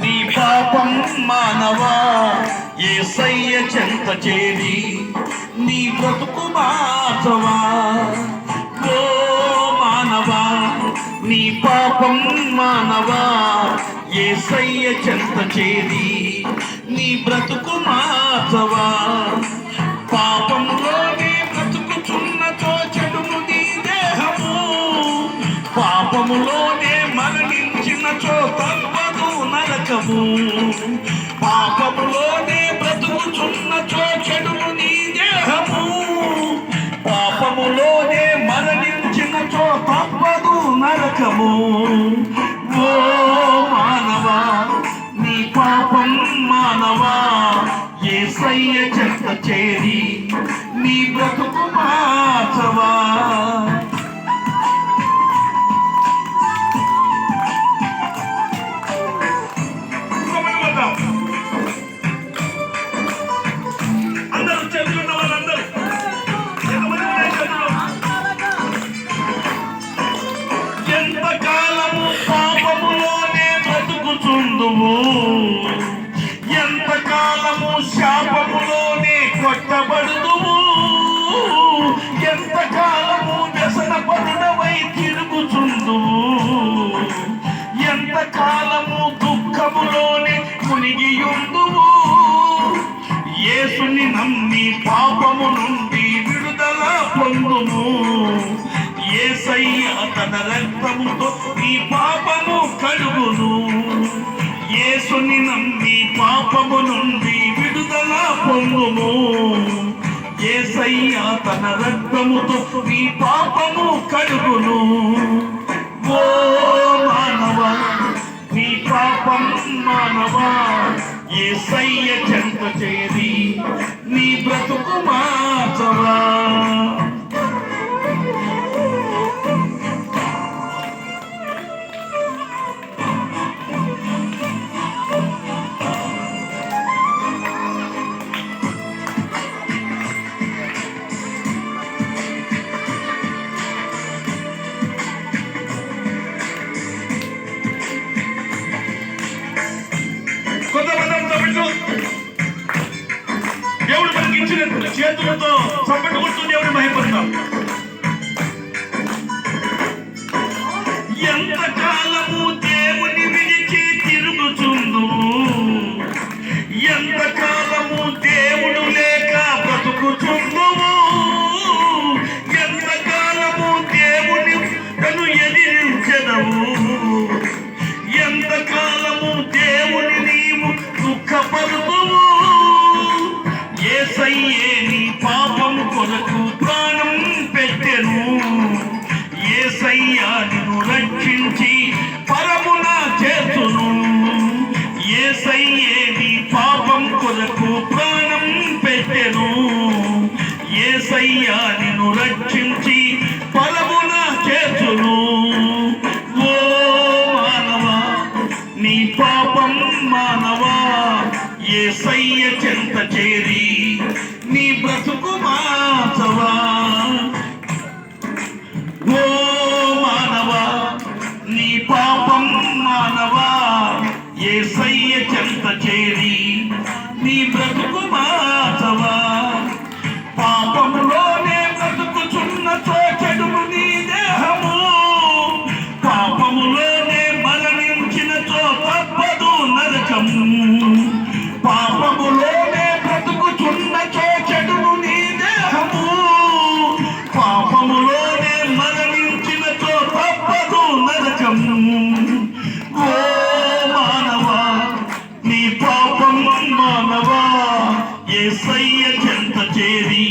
నీ పాపం మానవా? ఏసయ్య చెంత చేరి నీ బ్రతుకు మార్చవా? ఓ మానవా నీ పాపం మానవా? ఏసయ్య చెంత చేరి నీ బ్రతుకు మార్చవా? పాపంలోనే బ్రతుకుచున్నచో చెడుము నీ దేహము. పాపములోనే మరణించినచో తప్పదు నరకము పాపములోనే బ్రతుకుచున్నచో చెడుము నీ దేహము. పాపములోనే మరణించినచో తప్పదు నరకము. ఓ మానవా నీ పాపం మానవా. ఏసయ్య చెంత చేరి నీ బ్రతుకు మార్చవా. మునిగియుందువు యేసుని నమ్మి పాపము నుండి విడుదల పొందుము. యేసయ్య తన రక్తముతో నీ పాపము కడుగును యేసుని నమ్మి పాపము నుండి విడుదల పొందుము. యేసయ్య తన రక్తముతో నీ పాపము కడుగును ఏసయ్య చెంత చేరి నీ బ్రతుకు మా ಇವತ್ತು ಸಂಪಟ ಕೊಡ್ತು ದೇವರ ಮಹಿಮೆ కొరకు ప్రాణం పెట్టెను. ఏసయ్యా నిన్ను రక్షించి పరమున చేతును. ఏసయ్యే పాపం కొరకు ప్రాణం పెట్టెను. ఏసయ్యా నిన్ను రక్షించి పరమున చేతును. ఓ మానవా నీ పాపం మానవా ఏసయ్య చెంత చేరి నీ బ్రతుకుమా ఏసయ్య చెంత చేరి నీ బ్రతుకు మాచవా పాపములోనే బ్రతుకుచున్న చోచెడుము నీ దేహము. పాపములోనే మరణించిన చో తప్పదు నరకము. పాపములో ఏసయ్య చెంత చేరి